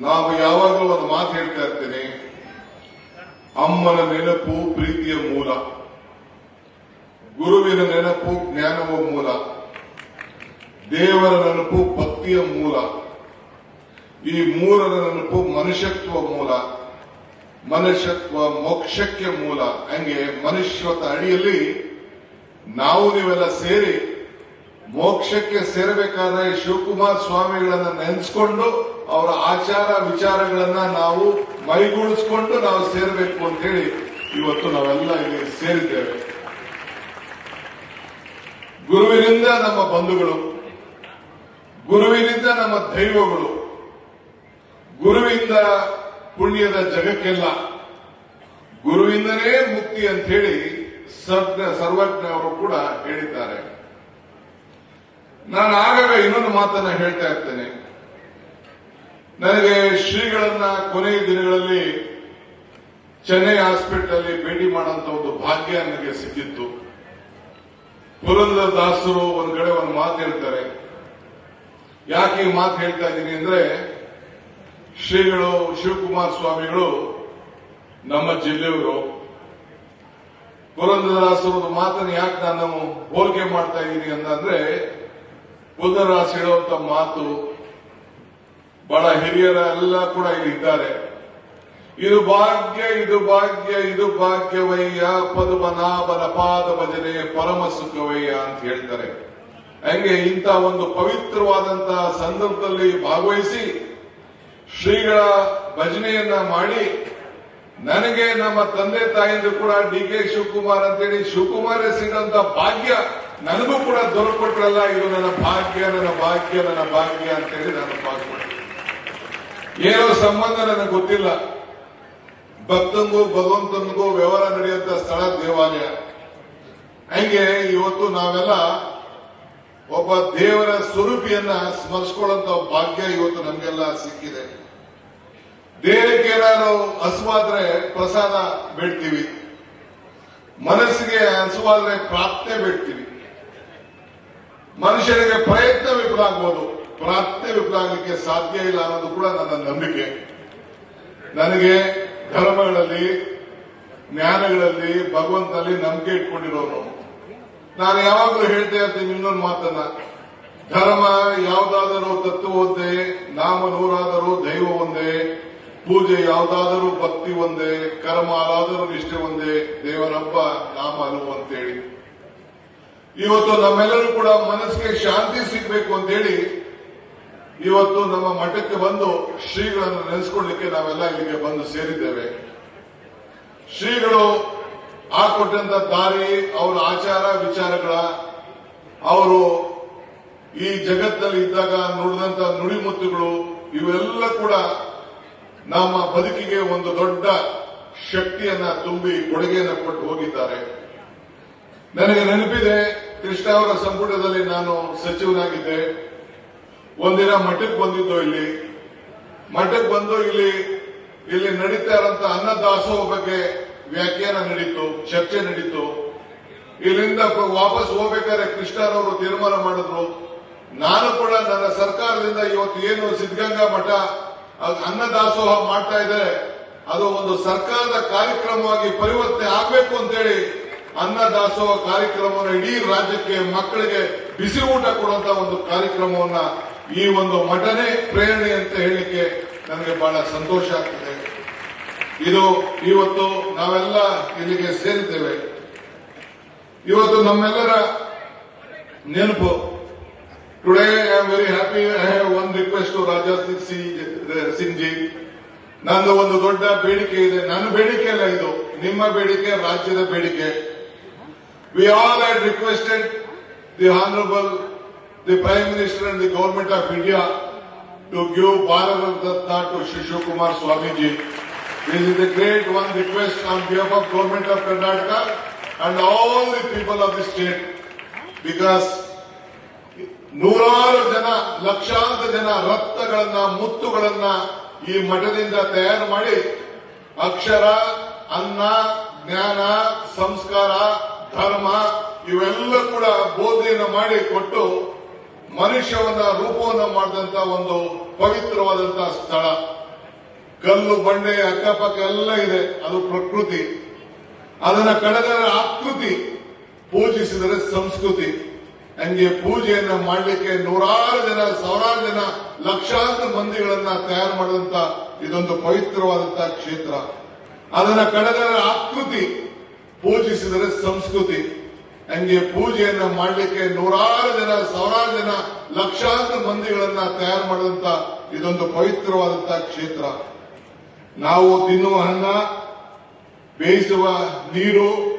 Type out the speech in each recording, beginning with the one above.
ನಾವು ಯಾವಾಗಲೂ ಒಂದು ಮಾತು ಹೇಳ್ತಾ ಇರ್ತೇನೆ. ಅಮ್ಮನ ನೆನಪು ಪ್ರೀತಿಯ ಮೂಲ. ಗುರುವಿನ ನೆನಪು ಜ್ಞಾನವ ಮೂಲ. ದೇವರ ನೆನಪು ಭಕ್ತಿಯ ಮೂಲ. ಈ ಮೂರರ ನೆನಪು ಮನುಷ್ಯತ್ವ ಮೂಲ. ಮನುಷ್ಯತ್ವ ಮೋಕ್ಷಕ್ಕೆ ಮೂಲ. ಹಂಗೆ ಮನುಷ್ಯತ್ವ ಅಡಿಯಲ್ಲಿ ನಾವು ನೀವೆಲ್ಲ ಸೇರಿ ಮೋಕ್ಷಕ್ಕೆ ಸೇರಬೇಕಾದ್ರೆ ಶಿವಕುಮಾರ್ ಸ್ವಾಮಿಗಳನ್ನ ನೆನೆಸ್ಕೊಂಡು ಅವರ ಆಚಾರ ವಿಚಾರಗಳನ್ನ ನಾವು ಮೈಗೂಡಿಸ್ಕೊಂಡು ನಾವು ಸೇರಬೇಕು ಅಂತ ಹೇಳಿ ಇವತ್ತು ನಾವೆಲ್ಲ ಇಲ್ಲಿ ಸೇರಿದ್ದೇವೆ. ಗುರುವಿನಿಂದ ನಮ್ಮ ಬಂಧುಗಳು, ಗುರುವಿನಿಂದ ನಮ್ಮ ದೈವಗಳು, ಗುರುವಿಂದ ಪುಣ್ಯದ ಜಗಕ್ಕೆಲ್ಲ, ಗುರುವಿಂದನೇ ಮುಕ್ತಿ ಅಂತ ಹೇಳಿ ಸರ್ವಜ್ಞ ಅವರು ಕೂಡ ಹೇಳಿದ್ದಾರೆ. ನಾನು ಆಗಾಗ ಇನ್ನೊಂದು ಮಾತನ್ನ ಹೇಳ್ತಾ ಇರ್ತೇನೆ. ನನಗೆ ಶ್ರೀಗಳನ್ನ ಕೊನೆಯ ದಿನಗಳಲ್ಲಿ ಚೆನ್ನೈ ಹಾಸ್ಪಿಟಲ್ ಭೇಟಿ ಮಾಡುವಂತ ಒಂದು ಭಾಗ್ಯ ನನಗೆ ಸಿಕ್ಕಿತ್ತು. ಪುರಂದರ ದಾಸರು ಒಂದ್ ಕಡೆ ಒಂದು ಮಾತು ಹೇಳ್ತಾರೆ. ಯಾಕೆ ಈ ಮಾತು ಹೇಳ್ತಾ ಇದ್ದೀನಿ ಅಂದ್ರೆ, ಶ್ರೀಗಳು, ಶಿವಕುಮಾರ್ ಸ್ವಾಮಿಗಳು ನಮ್ಮ ಜಿಲ್ಲೆಯವರು. ಪುರಂದರದಾಸರು ಮಾತನ್ನು ಯಾಕೆ ನಾನು ಹೋಲಿಕೆ ಮಾಡ್ತಾ ಇದ್ದೀನಿ ಅಂತಂದ್ರೆ ಪುರಂದರದಾಸ್ ಹೇಳುವಂತ ಮಾತು ಬಹಳ ಹಿರಿಯರ ಎಲ್ಲ ಕೂಡ ಇಲ್ಲಿ ಇದ್ದಾರೆ. ಇದು ಭಾಗ್ಯ ಇದು ಭಾಗ್ಯ, ಇದು ಭಾಗ್ಯವಯ್ಯ, ಪದ್ಮನಾಭನ ಪಾದ ಭಜನೆ ಪರಮ ಸುಖವಯ್ಯ ಅಂತ ಹೇಳ್ತಾರೆ. ಹಂಗೆ ಇಂಥ ಒಂದು ಪವಿತ್ರವಾದಂತಹ ಸಂದರ್ಭದಲ್ಲಿ ಭಾಗವಹಿಸಿ ಶ್ರೀಗಳ ಭಜನೆಯನ್ನ ಮಾಡಿ ನನಗೆ ನಮ್ಮ ತಂದೆ ತಾಯಿಂದ ಕೂಡ ಡಿ ಕೆ ಶಿವಕುಮಾರ್ ಅಂತೇಳಿ ಶಿವಕುಮಾರ್ ಸಿಗಂತ ಭಾಗ್ಯ ನನಗೂ ಕೂಡ ದೊರಕೊಟ್ರಲ್ಲ ಇದು ನನ್ನ ಭಾಗ್ಯ ನನ್ನ ಭಾಗ್ಯ ನನ್ನ ಭಾಗ್ಯ ಅಂತ ಹೇಳಿ ನಾನು ಭಾಗ್ಯ ಏನೋ ಸಂಬಂಧ ನನಗೆ ಗೊತ್ತಿಲ್ಲ. ಭಕ್ತಂಗೂ, ಭಗವಂತನಿಗೂ ವ್ಯವಹಾರ ನಡೆಯುವಂತ ಸ್ಥಳ ದೇವಾಲಯ. ಹಂಗೆ ಇವತ್ತು ನಾವೆಲ್ಲ ಒಬ್ಬ ದೇವರ ಸ್ವರೂಪಿಯನ್ನ ಸ್ಮರಿಸ್ಕೊಳ್ಳುವಂತ ಭಾಗ್ಯ ಇವತ್ತು ನಮಗೆಲ್ಲ ಸಿಕ್ಕಿದೆ. ದೇಹಕ್ಕೆ ಏನಾದ್ರು ಹಸುವಾದ್ರೆ ಪ್ರಸಾದ ಬಿಡ್ತೀವಿ. ಮನಸ್ಸಿಗೆ ಹಸುವಾದ್ರೆ ಪ್ರಾಪ್ತೆ ಬೇಡ್ತೀವಿ. ಮನುಷ್ಯನಿಗೆ ಪ್ರಯತ್ನ ವಿಫಲ ಆಗ್ಬೋದು ಪ್ರಾರ್ಥನೆ ವಿಫಲ ಆಗಲಿಕ್ಕೆ ಸಾಧ್ಯ ಇಲ್ಲ ಅನ್ನೋದು ಕೂಡ ನನ್ನ ನಂಬಿಕೆ. ನನಗೆ ಧರ್ಮಗಳಲ್ಲಿ, ಜ್ಞಾನಗಳಲ್ಲಿ, ಭಗವಂತನಲ್ಲಿ ನಂಬಿಕೆ ಇಟ್ಕೊಂಡಿರೋನು ನಾನು ಯಾವಾಗಲೂ ಹೇಳ್ತಾ ಇರ್ತೀನಿ ಇನ್ನೊಂದು ಮಾತನ್ನ. ಧರ್ಮ ಯಾವುದಾದರೂ ತತ್ವ ಒಂದೇ, ನಾಮ ನೂರಾದರೂ ದೈವ ಒಂದೇ, ಪೂಜೆ ಯಾವುದಾದರೂ ಭಕ್ತಿ ಒಂದೇ, ಕರ್ಮ ಆದರೂ ನಿಷ್ಠೆ ಒಂದೇ ದೇವರೊಬ್ಬ ನಾಮ ಅನುವು ಅಂತೇಳಿ. ಇವತ್ತು ನಮ್ಮೆಲ್ಲರೂ ಕೂಡ ಮನಸ್ಸಿಗೆ ಶಾಂತಿ ಸಿಗಬೇಕು ಅಂತೇಳಿ ಇವತ್ತು ನಮ್ಮ ಮಠಕ್ಕೆ ಬಂದು ಶ್ರೀಗಳನ್ನು ನೆನೆಸ್ಕೊಳ್ಳಿಕ್ಕೆ ನಾವೆಲ್ಲ ಇಲ್ಲಿಗೆ ಬಂದು ಸೇರಿದ್ದೇವೆ. ಶ್ರೀಗಳು ಹಾಕೊಟ್ಟಂತ ದಾರಿ, ಅವರ ಆಚಾರ ವಿಚಾರಗಳ, ಅವರು ಈ ಜಗತ್ತಿನಲ್ಲಿ ಇದ್ದಾಗ ನುಡಿದಂತ ನುಡಿಮುತ್ತುಗಳು, ಇವೆಲ್ಲ ಕೂಡ ನಮ್ಮ ಬದುಕಿಗೆ ಒಂದು ದೊಡ್ಡ ಶಕ್ತಿಯನ್ನ ತುಂಬಿ ಕೊಡುಗೆಯನ್ನು ಕೊಟ್ಟು ಹೋಗಿದ್ದಾರೆ. ನನಗೆ ನೆನಪಿದೆ ಕೃಷ್ಣ ಅವರ ಸಂಪುಟದಲ್ಲಿ ನಾನು ಸಚಿವನಾಗಿದ್ದೆ. ಒಂದಿನ ಮಠಕ್ಕೆ ಬಂದಿದ್ದು ಇಲ್ಲಿ. ಮಠಕ್ಕೆ ಬಂದು ಇಲ್ಲಿ ಇಲ್ಲಿ ನಡೀತಾ ಇರೋಂತ ಅನ್ನದಾಸೋಹ ಬಗ್ಗೆ ವ್ಯಾಖ್ಯಾನ ನಡೀತು, ಚರ್ಚೆ ನಡೀತು. ಇಲ್ಲಿಂದ ವಾಪಸ್ ಹೋಗ್ಬೇಕಾದ್ರೆ ಕೃಷ್ಣರವರು ತೀರ್ಮಾನ ಮಾಡಿದ್ರು. ನಾನು ಕೂಡ ನನ್ನ ಸರ್ಕಾರದಿಂದ ಇವತ್ತು ಏನು ಸಿದ್ಧಗಂಗಾ ಮಠ ಅನ್ನದಾಸೋಹ ಮಾಡ್ತಾ ಇದ್ದಾರೆ ಅದು ಒಂದು ಸರ್ಕಾರದ ಕಾರ್ಯಕ್ರಮವಾಗಿ ಪರಿವರ್ತನೆ ಆಗಬೇಕು ಅಂತೇಳಿ ಅನ್ನದಾಸೋಹ ಕಾರ್ಯಕ್ರಮವನ್ನು ಇಡೀ ರಾಜ್ಯಕ್ಕೆ ಮಕ್ಕಳಿಗೆ ಬಿಸಿ ಊಟ ಕೊಡುವಂತ ಒಂದು ಕಾರ್ಯಕ್ರಮವನ್ನ ಈ ಒಂದು ಮಠನೇ ಪ್ರೇರಣೆ ಅಂತ ಹೇಳಲಿಕ್ಕೆ ನನಗೆ ಬಹಳ ಸಂತೋಷ ಆಗ್ತದೆ. ಇದು ಇವತ್ತು ನಾವೆಲ್ಲ ಇಲ್ಲಿಗೆ ಸೇರಿದ್ದೇವೆ. ಇವತ್ತು ನಮ್ಮೆಲ್ಲರ ನೆನಪು. Today I am very happy I have one request to Raja Singh ji ನಂದು ಒಂದು ದೊಡ್ಡ ಬೇಡಿಕೆ ಇದೆ. ನನ್ನ ಬೇಡಿಕೆ ಅಲ್ಲ ಇದು. ನಿಮ್ಮ ಬೇಡಿಕೆ, ರಾಜ್ಯದ ಬೇಡಿಕೆ. We all had requested the honourable the prime minister and the government of India to give Bharat Ratna to Shivakumar Swamiji This is a great one request on behalf of government of Karnataka and all the people of the state because ನೂರಾರು ಜನ, ಲಕ್ಷಾಂತರ ಜನ ರತ್ನಗಳನ್ನ ಮುತ್ತುಗಳನ್ನ ಈ ಮಠದಿಂದ ತಯಾರು ಮಾಡಿ ಅಕ್ಷರ, ಅನ್ನ, ಜ್ಞಾನ, ಸಂಸ್ಕಾರ ಧರ್ಮ ಇವೆಲ್ಲ ಕೂಡ ಬೋಧನೆಯನ್ನು ಮಾಡಿ ಕೊಟ್ಟು ಮನುಷ್ಯವನ್ನ ರೂಪವನ್ನ ಮಾಡಿದಂತ ಒಂದು ಪವಿತ್ರವಾದಂತಹ ಸ್ಥಳ. ಕಲ್ಲು, ಬಂಡೆ, ಅಕ್ಕಪಕ್ಕ ಎಲ್ಲ ಇದೆ. ಅದು ಪ್ರಕೃತಿ. ಅದನ್ನ ಕಡೆದರೆ ಆಕೃತಿ ಪೂಜಿಸಿದರೆ ಸಂಸ್ಕೃತಿ. ಹಂಗೆ ಪೂಜೆಯನ್ನ ಮಾಡಲಿಕ್ಕೆ ನೂರಾರು ಜನ, ಸಾವಿರಾರು ಜನ, ಲಕ್ಷಾಂತರ ಮಂದಿಗಳನ್ನ ತಯಾರು ಮಾಡಿದಂತ ಇದೊಂದು ಪವಿತ್ರವಾದಂತಹ ಕ್ಷೇತ್ರ. ಅದನ್ನ ಕಡೆದರೆ ಆಕೃತಿ ಪೂಜಿಸಿದರೆ ಸಂಸ್ಕೃತಿ. ಹಂಗೆ ಪೂಜೆಯನ್ನ ಮಾಡಲಿಕ್ಕೆ ನೂರಾರು ಜನ, ಸಾವಿರಾರು ಜನ, ಲಕ್ಷಾಂತರ ಮಂದಿಗಳನ್ನ ತಯಾರು ಮಾಡಿದಂತ ಇದೊಂದು ಪವಿತ್ರವಾದಂತಹ ಕ್ಷೇತ್ರ. ನಾವು ತಿನ್ನುವ ಅನ್ನ, ಬೇಯಿಸುವ ನೀರು,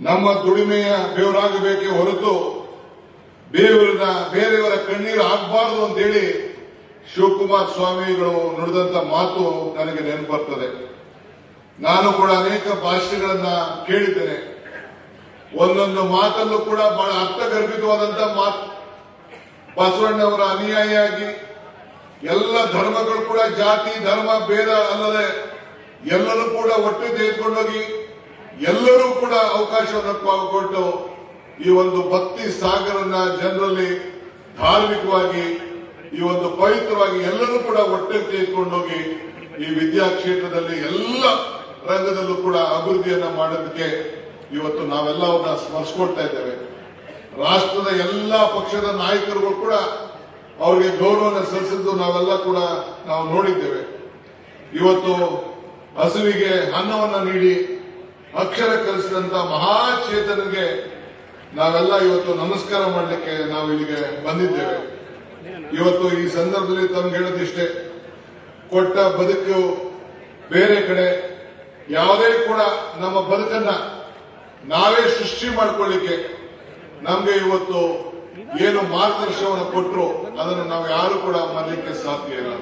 ನಮ್ಮ ದುಡಿಮೆಯ ಬೆವರಾಗಬೇಕೇ ಹೊರತು ಬೇವರದ ಬೇರೆಯವರ ಕಣ್ಣೀರು ಆಗಬಾರದು ಅಂತೇಳಿ ಶಿವಕುಮಾರ್ ಸ್ವಾಮಿಗಳು ನುಡಿದಂತ ಮಾತು ನನಗೆ ನೆನಪು ಬರ್ತದೆ. ನಾನು ಕೂಡ ಅನೇಕ ಭಾಷೆಗಳನ್ನ ಕೇಳಿದ್ದೇನೆ. ಒಂದೊಂದು ಮಾತಲ್ಲೂ ಕೂಡ ಬಹಳ ಅರ್ಥಗರ್ಭಿತವಾದಂತ ಮಾತು. ಬಸವಣ್ಣವರ ಅನುಯಾಯಿಯಾಗಿ ಎಲ್ಲ ಧರ್ಮಗಳು ಕೂಡ ಜಾತಿ, ಧರ್ಮ, ಭೇದ ಅಲ್ಲದೆ ಎಲ್ಲರೂ ಕೂಡ ಒಟ್ಟು ತೆಗೆದುಕೊಂಡೋಗಿ ಎಲ್ಲರೂ ಕೂಡ ಅವಕಾಶವನ್ನು ಕೊಟ್ಟು ಈ ಒಂದು ಭಕ್ತಿ ಸಾಗರನ್ನ ಜನರಲ್ಲಿ ಧಾರ್ಮಿಕವಾಗಿ, ಈ ಒಂದು ಪವಿತ್ರವಾಗಿ ಎಲ್ಲರೂ ಕೂಡ ಒಟ್ಟಿಗೆ ತೆಗೆದುಕೊಂಡೋಗಿ ಈ ವಿದ್ಯಾ ಕ್ಷೇತ್ರದಲ್ಲಿ ಎಲ್ಲ ರಂಗದಲ್ಲೂ ಕೂಡ ಅಭಿವೃದ್ಧಿಯನ್ನ ಮಾಡೋದಕ್ಕೆ ಇವತ್ತು ನಾವೆಲ್ಲ ಅವ್ರನ್ನ ಸ್ಮರಿಸ್ಕೊಳ್ತಾ ಇದ್ದೇವೆ. ರಾಷ್ಟ್ರದ ಎಲ್ಲ ಪಕ್ಷದ ನಾಯಕರುಗಳು ಕೂಡ ಅವರಿಗೆ ಗೌರವನ ಸಲ್ಲಿಸಿದ್ದು ನಾವೆಲ್ಲ ಕೂಡ ನಾವು ನೋಡಿದ್ದೇವೆ. ಇವತ್ತು ಹಸುವಿಗೆ ಅನ್ನವನ್ನ ನೀಡಿ, ಅಕ್ಷರ ಕಲಿಸಿದಂತ ಮಹಾಚೇತನಿಗೆ ನಾವೆಲ್ಲ ಇವತ್ತು ನಮಸ್ಕಾರ ಮಾಡಲಿಕ್ಕೆ ನಾವು ಇಲ್ಲಿಗೆ ಬಂದಿದ್ದೇವೆ. ಇವತ್ತು ಈ ಸಂದರ್ಭದಲ್ಲಿ ತಮ್ಗೆ ಹೇಳೋದಿಷ್ಟೇ, ಕೊಟ್ಟ ಬದುಕು ಬೇರೆ ಕಡೆ ಯಾವುದೇ ಕೂಡ ನಮ್ಮ ಬದುಕನ್ನ ನಾವೇ ಸೃಷ್ಟಿ ಮಾಡಿಕೊಳ್ಳಿಕ್ಕೆ ನಮ್ಗೆ ಇವತ್ತು ಏನು ಮಾರ್ಗದರ್ಶನವನ್ನು ಕೊಟ್ಟರು ಅದನ್ನು ನಾವು ಯಾರು ಕೂಡ ಮಾಡಲಿಕ್ಕೆ ಸಾಧ್ಯ ಇಲ್ಲ.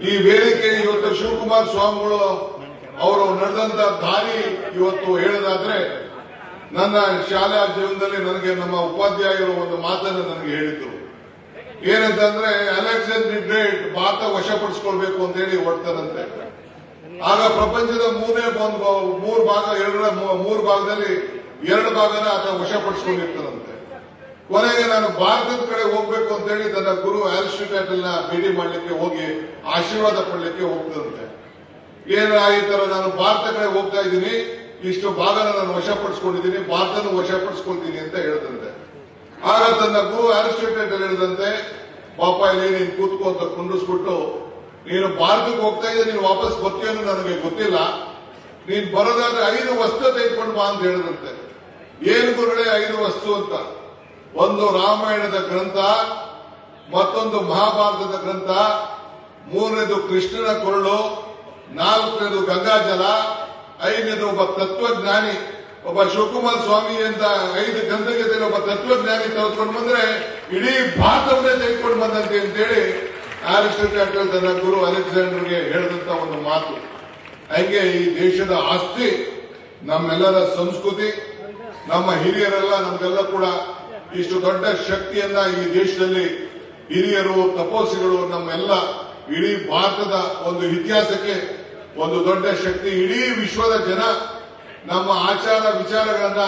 ಈ ವೇದಿಕೆ ಇವತ್ತು ಶಿವಕುಮಾರ್ ಸ್ವಾಮಿಗಳು ಅವರು ನಡೆದಂತ ದಾರಿ ಇವತ್ತು ಹೇಳೋದಾದ್ರೆ ನನ್ನ ಶಾಲಾ ಜೀವನದಲ್ಲಿ ನನಗೆ ನಮ್ಮ ಉಪಾಧ್ಯಾಯರು ಒಂದು ಮಾತನ್ನು ನನಗೆ ಹೇಳಿದ್ರು. ಏನಂತಂದ್ರೆ ಅಲೆಕ್ಸಾಂಡರ್ ಗ್ರೇಟ್ ಭಾರತ ವಶಪಡಿಸ್ಕೊಳ್ಬೇಕು ಅಂತ ಹೇಳಿ ಹೊಡ್ತಾರಂತೆ ಆಗ ಪ್ರಪಂಚದ ಮೂರನೇ ಒಂದು ಮೂರು ಭಾಗ ಎರಡರ ಮೂರು ಭಾಗದಲ್ಲಿ ಎರಡು ಭಾಗನ ಆತ ವಶಪಡಿಸಿಕೊಂಡಿರ್ತಾನಂತೆ. ಕೊನೆಗೆ ನಾನು ಭಾರತದ ಕಡೆ ಹೋಗ್ಬೇಕು ಅಂತ ಹೇಳಿ ತನ್ನ ಗುರು ಅರಿಸ್ಟಿಟಲ್ನ ಭೇಟಿ ಮಾಡ್ಲಿಕ್ಕೆ ಹೋಗಿ, ಆಶೀರ್ವಾದ ಪಡ್ಲಿಕ್ಕೆ ಹೋಗ್ತದಂತೆ ಏನಾಗಿತ್ತಾರ ನಾನು ಭಾರತ ಕಡೆ ಹೋಗ್ತಾ ಇದ್ದೀನಿ, ಇಷ್ಟು ಭಾಗನ ನಾನು ವಶಪಡಿಸ್ಕೊಂಡಿದ್ದೀನಿ ಭಾರತನ ವಶಪಡಿಸ್ಕೊಳ್ತೀನಿ ಅಂತ ಹೇಳದಂತೆ ಆಗ ತನ್ನ ಗುರು ಅರಿಸ್ಟಿಟಲ್ ಹೇಳಿದಂತೆ ಪಾಪ ಇಲ್ಲಿ ನೀನು ಕೂತ್ಕೋ ಅಂತ ಕುಂಡಿಸ್ಬಿಟ್ಟು ನೀನು ಭಾರತಕ್ಕೆ ಹೋಗ್ತಾ ಇದ್ದ, ನೀನು ವಾಪಸ್ ಬರ್ತೀಯೋ ನನಗೆ ಗೊತ್ತಿಲ್ಲ. ನೀನ್ ಬರೋದಾದ್ರೆ ಐದು ವಸ್ತು ತೆಗೆದುಕೊಂಡು ಬಾ ಅಂತ ಹೇಳಿದಂತೆ. ಏನು ಗುರುಗಳೇ, ಐದು ವಸ್ತು ಅಂತ. ಒಂದು ರಾಮಾಯಣದ ಗ್ರಂಥ, ಮತ್ತೊಂದು ಮಹಾಭಾರತದ ಗ್ರಂಥ, ಮೂರನೇದು ಕೃಷ್ಣನ ಕೊರಳು, ನಾಲ್ಕನೇದು ಗಂಗಾಜಲ ಐದನೇದು ಒಬ್ಬ ತತ್ವಜ್ಞಾನಿ, ಒಬ್ಬ ಶಿವಕುಮಾರ್ ಸ್ವಾಮಿ ಅಂತ ಐದು ಗ್ರಂಥಗತಿಯಲ್ಲಿ ಒಬ್ಬ ತತ್ವಜ್ಞಾನಿ ತೆಗೆದುಕೊಂಡು ಬಂದ್ರೆ, ಇಡೀ ಭಾರತವನ್ನೇ ತೆಗೆದುಕೊಂಡು ಬಂದಂತೆ ಅಂತೇಳಿ ಆರಿಸ್ಟೋಟಲ್ ತನ್ನ ಗುರು ಅಲೆಕ್ಸಾಂಡರ್ಗೆ ಹೇಳಿದಂತ ಒಂದು ಮಾತು. ಹಂಗೆ ಈ ದೇಶದ ಆಸ್ತಿ, ನಮ್ಮೆಲ್ಲರ ಸಂಸ್ಕೃತಿ, ನಮ್ಮ ಹಿರಿಯರೆಲ್ಲ, ನಮ್ಗೆಲ್ಲ ಕೂಡ ಇಷ್ಟು ದೊಡ್ಡ ಶಕ್ತಿಯನ್ನ ಈ ದೇಶದಲ್ಲಿ ಹಿರಿಯರು, ತಪೋಸಿಗಳು, ನಮ್ಮೆಲ್ಲ ಇಡೀ ಭಾರತದ ಒಂದು ಇತಿಹಾಸಕ್ಕೆ ಒಂದು ದೊಡ್ಡ ಶಕ್ತಿ. ಇಡೀ ವಿಶ್ವದ ಜನ ನಮ್ಮ ಆಚಾರ ವಿಚಾರಗಳನ್ನ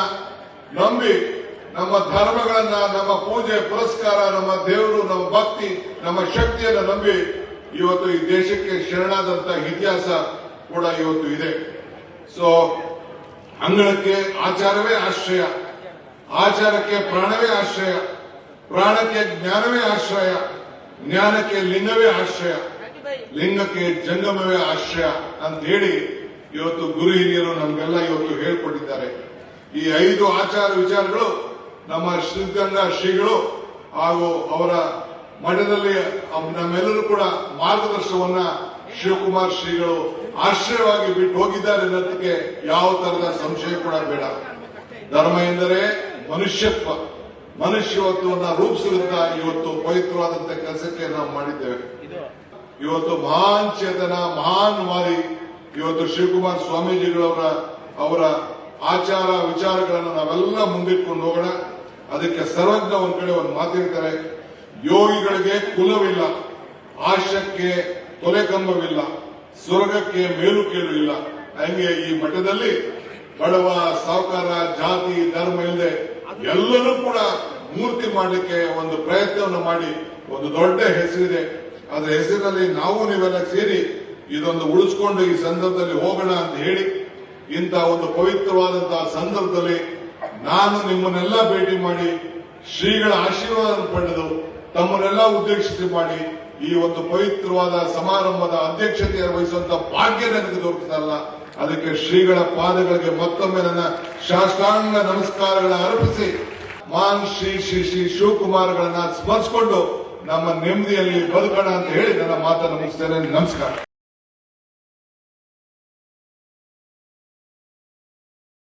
ನಂಬಿ ನಮ್ಮ ಧರ್ಮಗಳನ್ನ, ನಮ್ಮ ಪೂಜೆ, ಪುರಸ್ಕಾರ, ನಮ್ಮ ದೇವರು, ನಮ್ಮ ಭಕ್ತಿ, ನಮ್ಮ ಶಕ್ತಿಯನ್ನ ನಂಬಿ ಇವತ್ತು ಈ ದೇಶಕ್ಕೆ ಶರಣಾದಂತ ಇತಿಹಾಸ ಕೂಡ ಇವತ್ತು ಇದೆ. ಸೊ ಅಂಗಳಕ್ಕೆ ಆಚಾರವೇ ಆಶ್ರಯ. ಆಚಾರಕ್ಕೆ ಪ್ರಾಣವೇ ಆಶ್ರಯ. ಪ್ರಾಣಕ್ಕೆ ಜ್ಞಾನವೇ ಆಶ್ರಯ. ಜ್ಞಾನಕ್ಕೆ ಲಿಂಗವೇ ಆಶ್ರಯ. ಲಿಂಗಕ್ಕೆ ಜಂಗಮವೇ ಆಶ್ರಯ ಅಂತ ಹೇಳಿ ಇವತ್ತು ಗುರು ಹಿರಿಯರು ನಮಗೆಲ್ಲ ಇವತ್ತು ಹೇಳ್ಕೊಟ್ಟಿದ್ದಾರೆ. ಈ ಐದು ಆಚಾರ ವಿಚಾರಗಳು ನಮ್ಮ ಸಿದ್ಧಗಂಗಾ ಶ್ರೀಗಳು ಹಾಗೂ ಅವರ ಮಠದಲ್ಲಿ ನಮ್ಮೆಲ್ಲರೂ ಕೂಡ ಮಾರ್ಗದರ್ಶನವನ್ನ ಶಿವಕುಮಾರ್ ಶ್ರೀಗಳು ಆಶ್ರಯವಾಗಿ ಬಿಟ್ಟು ಹೋಗಿದ್ದಾರೆ ಅನ್ನೋದಕ್ಕೆ ಯಾವ ತರದ ಸಂಶಯ ಕೂಡ ಬೇಡ. ಧರ್ಮ ಎಂದರೆ ಮನುಷ್ಯತ್ವ. ಮನುಷ್ಯತ್ವವನ್ನು ರೂಪಿಸುವಂತ ಇವತ್ತು ಪವಿತ್ರವಾದಂತ ಕೆಲಸಕ್ಕೆ ನಾವು ಮಾಡಿದ್ದೇವೆ. ಇವತ್ತು ಮಹಾನ್ ಚೇತನ, ಮಹಾನ್ ವಾದಿ ಇವತ್ತು ಶಿವಕುಮಾರ್ ಸ್ವಾಮೀಜಿಗಳವರ ಅವರ ಆಚಾರ ವಿಚಾರಗಳನ್ನು ನಾವೆಲ್ಲ ಮುಂದಿಟ್ಕೊಂಡು ಹೋಗೋಣ. ಅದಕ್ಕೆ ಸರ್ವಜ್ಞ ಒಂದ್ ಕಡೆ ಒಂದು ಮಾತಿರ್ತಾರೆ ಯೋಗಿಗಳಿಗೆ ಕುಲವಿಲ್ಲ, ಆಶಕ್ಕೆ ತೊಲೆಕಂಬವಿಲ್ಲ, ಸ್ವರ್ಗಕ್ಕೆ ಮೇಲು ಕೇಳು ಇಲ್ಲ. ಹಂಗೆ ಈ ಮಠದಲ್ಲಿ ಬಡವ ಸಾವುಕಾರ, ಜಾತಿ, ಧರ್ಮ ಇಲ್ಲದೆ ಎಲ್ಲರೂ ಕೂಡ ಮೂರ್ತಿ ಮಾಡಲಿಕ್ಕೆ ಒಂದು ಪ್ರಯತ್ನವನ್ನು ಮಾಡಿ ಒಂದು ದೊಡ್ಡ ಹೆಸರಿದೆ. ಅದರ ಹೆಸರಿನಲ್ಲಿ ನಾವು ನೀವೆಲ್ಲ ಸೇರಿ ಇದೊಂದು ಉಳಿಸ್ಕೊಂಡು ಈ ಸಂದರ್ಭದಲ್ಲಿ ಹೋಗೋಣ ಅಂತ ಹೇಳಿ ಇಂತಹ ಒಂದು ಪವಿತ್ರವಾದಂತಹ ಸಂದರ್ಭದಲ್ಲಿ ನಾನು ನಿಮ್ಮನ್ನೆಲ್ಲ ಭೇಟಿ ಮಾಡಿ ಶ್ರೀಗಳ ಆಶೀರ್ವಾದ ಪಡೆದು ತಮ್ಮನ್ನೆಲ್ಲ ಉದ್ದೇಶಿಸಿ ಮಾಡಿ ಈ ಒಂದು ಪವಿತ್ರವಾದ ಸಮಾರಂಭದ ಅಧ್ಯಕ್ಷತೆಯನ್ನು ವಹಿಸುವಂತ ಭಾಗ್ಯ ನನಗೆ ದೊರಕುತ್ತಲ್ಲ ಅದಕ್ಕೆ ಶ್ರೀಗಳ ಪಾದಗಳಿಗೆ ಮತ್ತೊಮ್ಮೆ ನನ್ನ ಶಾಸ್ತ್ರಾಂಗ ನಮಸ್ಕಾರಗಳ ಅರ್ಪಿಸಿ ಮಾನ್ ಶ್ರೀ ಶ್ರೀ ಶ್ರೀ ಶಿವಕುಮಾರ್ಗಳನ್ನ ಸ್ಮರಿಸಿಕೊಂಡು ನಮ್ಮ ನೆಮ್ಮದಿಯಲ್ಲಿ ಬದುಕೋಣ ಅಂತ ಹೇಳಿ ನನ್ನ ಮಾತನ್ನು ಮುಗಿಸ್ತೇನೆ. ನಮಸ್ಕಾರ.